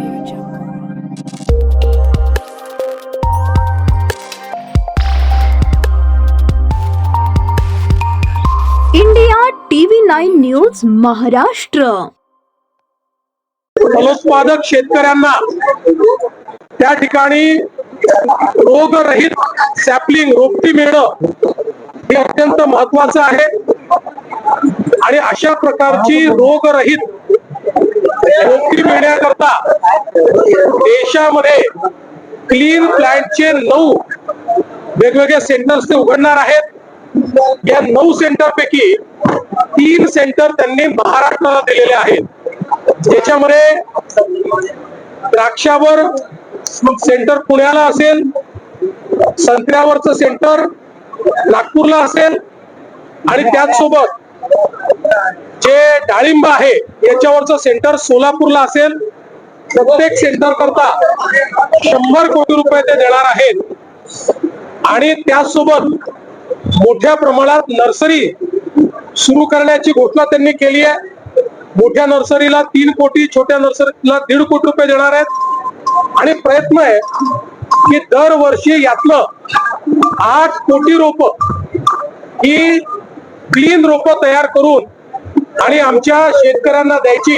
Audio Jungle. India TV nine news Maharashtra फलोत्पादक शेतकऱ्यांना त्या ठिकाणी रोगरहित सॅपलिंग रोपटी मिळणं हे अत्यंत महत्वाचं आहे आणि अशा प्रकारची रोगरहित रोपटी मिळण्याकरता देशामध्ये क्लीन प्लॅन्टचे नऊ वेगवेगळे सेंटर्स ते उघडणार आहेत. या नऊ सेंटर पैकी तीन सेंटर त्यांनी महाराष्ट्राला दिलेले आहेत. ज्याच्यामध्ये द्राक्षावर सेंटर पुण्याला असेल संत्र्यावरचं सेंटर नागपूरला असेल आणि त्याचसोबत जे डाळिंब आहे याच्यावरचं सेंटर सोलापूरला असेल. प्रत्येक सेंटर करता शंभर कोटी रुपये ते देणार आहेत. आणि त्याचसोबत मोठ्या प्रमाणात नर्सरी सुरू करण्याची घोषणा त्यांनी केली आहे. मोठ्या नर्सरीला तीन कोटी छोट्या नर्सरीला दीड कोटी रुपये देणार आहेत. आणि प्रयत्न आहे की दरवर्षी यातलं आठ कोटी रोप ही क्लीन रोप तयार करून आणि आमच्या शेतकऱ्यांना द्यायची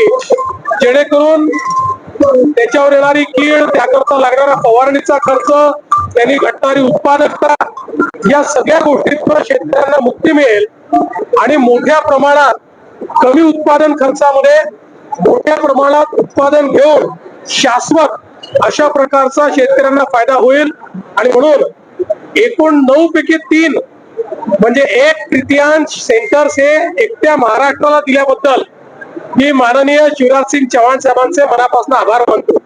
जेणेकरून त्याच्यावर येणारी कीड त्याकरता लागणारा फवारणीचा खर्च त्यांनी घटणारी उत्पादकता या सगळ्या गोष्टीतून शेतकऱ्यांना मुक्ती मिळेल. आणि मोठ्या प्रमाणात कमी उत्पादन खर्चामध्ये मोठ्या प्रमाणात उत्पादन घेऊन शाश्वत अशा प्रकारचा शेतकऱ्यांना फायदा होईल. आणि म्हणून एकूण नऊ पैकी तीन म्हणजे एक तृतीयांश सेंटर्स हे एकट्या महाराष्ट्राला दिल्याबद्दल मी माननीय शिवराज सिंग चव्हाण साहेबांचे मनापासून आभार मानतो.